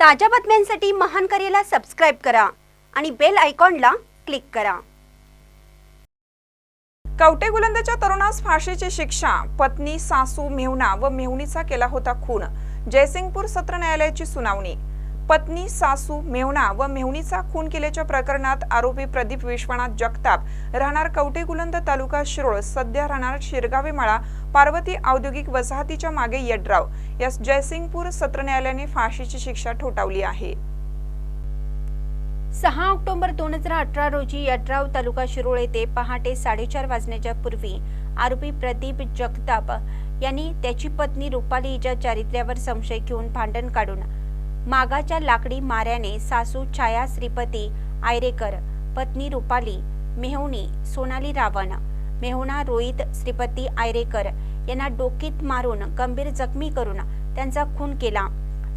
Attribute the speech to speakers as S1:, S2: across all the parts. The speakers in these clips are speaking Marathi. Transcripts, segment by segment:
S1: ताज्या बातम्यांसाठी महान करेला सबस्क्राईब करा आणि बेल आयकॉनला क्लिक करा.
S2: कवटे गुलंदाच्या तरुणास फाशीची शिक्षा. पत्नी सासू मेहुणा व मेहुणीचा केला होता खून. जयसिंगपूर सत्र न्यायालयाची सुनावणी. पत्नी सासू मेवणा व मेहणीचा खून केल्याच्या प्रकरणात आरोपी प्रदीप विश्वनाथ जगताप राहणार कवटेगुलंद तालुका शिरोळ. सध्या राहणार शिरगावे माळा पार्वती औद्योगिक वसाहतीच्या मागे यड्राव. यास जयसिंगपूर सत्र न्यायालयाने फाशीची शिक्षा ठोठावली आहे.
S1: सहा ऑक्टोबर दोन हजार अठरा रोजी यड्राव तालुका शिरोळ येथे पहाटे साडेचार वाजण्याच्या पूर्वी आरोपी प्रदीप जगताप यांनी त्याची पत्नी रुपाली हिच्या चारित्र्यावर संशय घेऊन भांडण काढून मागाच्या लाकडी माऱ्याने सासू छाया श्रीपती आयरेकर पत्नी रुपाली मेहुणी सोनाली रावण मेहुणा रोहित श्रीपती आयरेकर यांना डोकीत मारून गंभीर जखमी करून त्यांचा खून केला.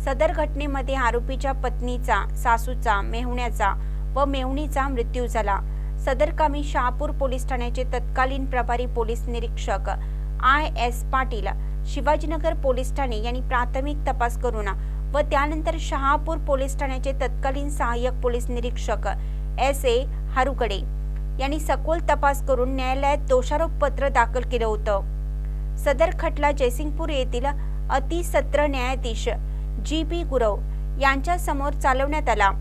S1: सदर घटनेमध्ये आरोपीच्या पत्नीचा सासूचा मेहुण्याचा व मेहुणीचा मृत्यू झाला. सदर कामी शहापूर पोलीस ठाण्याचे तत्कालीन प्रभारी पोलीस निरीक्षक I S Patil Shivajinagar police Thane यांनी प्राथमिक तपास करून व त्यानंतर शहापूर पोलीस ठाण्याचे तत्कालीन सहाय्यक पोलीस निरीक्षक एस ए हारुकडे यांनी सखोल तपास करून न्यायालयात दोषारोप पत्र दाखल केलं होतं. सदर खटला जयसिंगपूर येथील अतिसत्र न्यायाधीश जी बी गुरव यांच्या समोर चालवण्यात आला.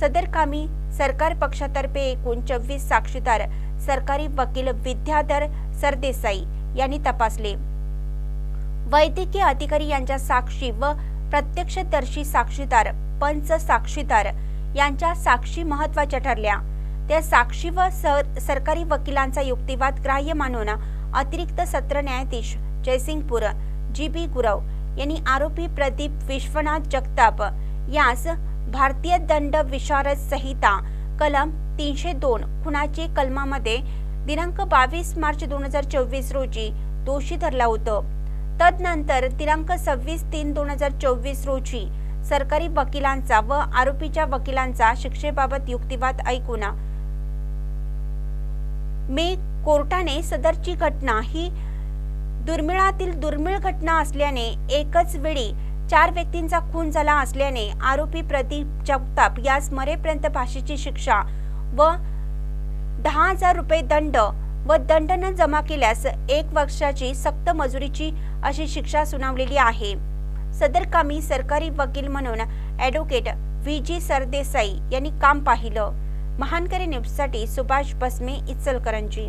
S1: सदर कामी सरकार पक्षातर्फे एकूण चोवीस साक्षीदार सरकारी वकील विद्याधर सरदेसाई यांनी तपासले. वैद्यकीय अधिकारी यांच्या साक्षी व प्रत्यक्षदर्शी साक्षीदार पंच साक्षीदार यांच्या साक्षी महत्त्वाच्या ठरल्या. त्या साक्षी व सर सरकारी वकिलांचा युक्तिवाद ग्राह्य मानून अतिरिक्त सत्र न्यायाधीश जयसिंगपूर जी बी गुरव यांनी आरोपी प्रदीप विश्वनाथ जगताप यास भारतीय दंड विशारद संहिता कलम तीनशे दोन खुनाचे कलमामध्ये दिनांक बावीस मार्च दोन हजार चोवीस रोजी दोषी धरला होतं. तदनंतर दिनांक सव्वीस तीन दोन हजार चोवीस रोजी सरकारी वकिलांचा व आरोपीच्या वकिलांचा शिक्षेबाबत युक्तिवाद ऐकून मे कोर्टाने सदरची घटना ही दुर्मिळातील दुर्मिळ घटना असल्याने एकच वेळी चार व्यक्तींचा खून झाला असल्याने आरोपी प्रदीप जगताप यास मरेपर्यंत फाशीची शिक्षा व दहा हजार रुपये दंड व दंड न जमा केल्यास एक वर्षाची सक्त मजुरीची अशी शिक्षा सुनावलेली आहे. सदर कामी सरकारी वकील म्हणून ॲडव्होकेट व्ही. जी. सरदेसाई यांनी काम पाहिलं. महानकरी न्यूजसाठी सुभाष बसमे इचलकरंजी.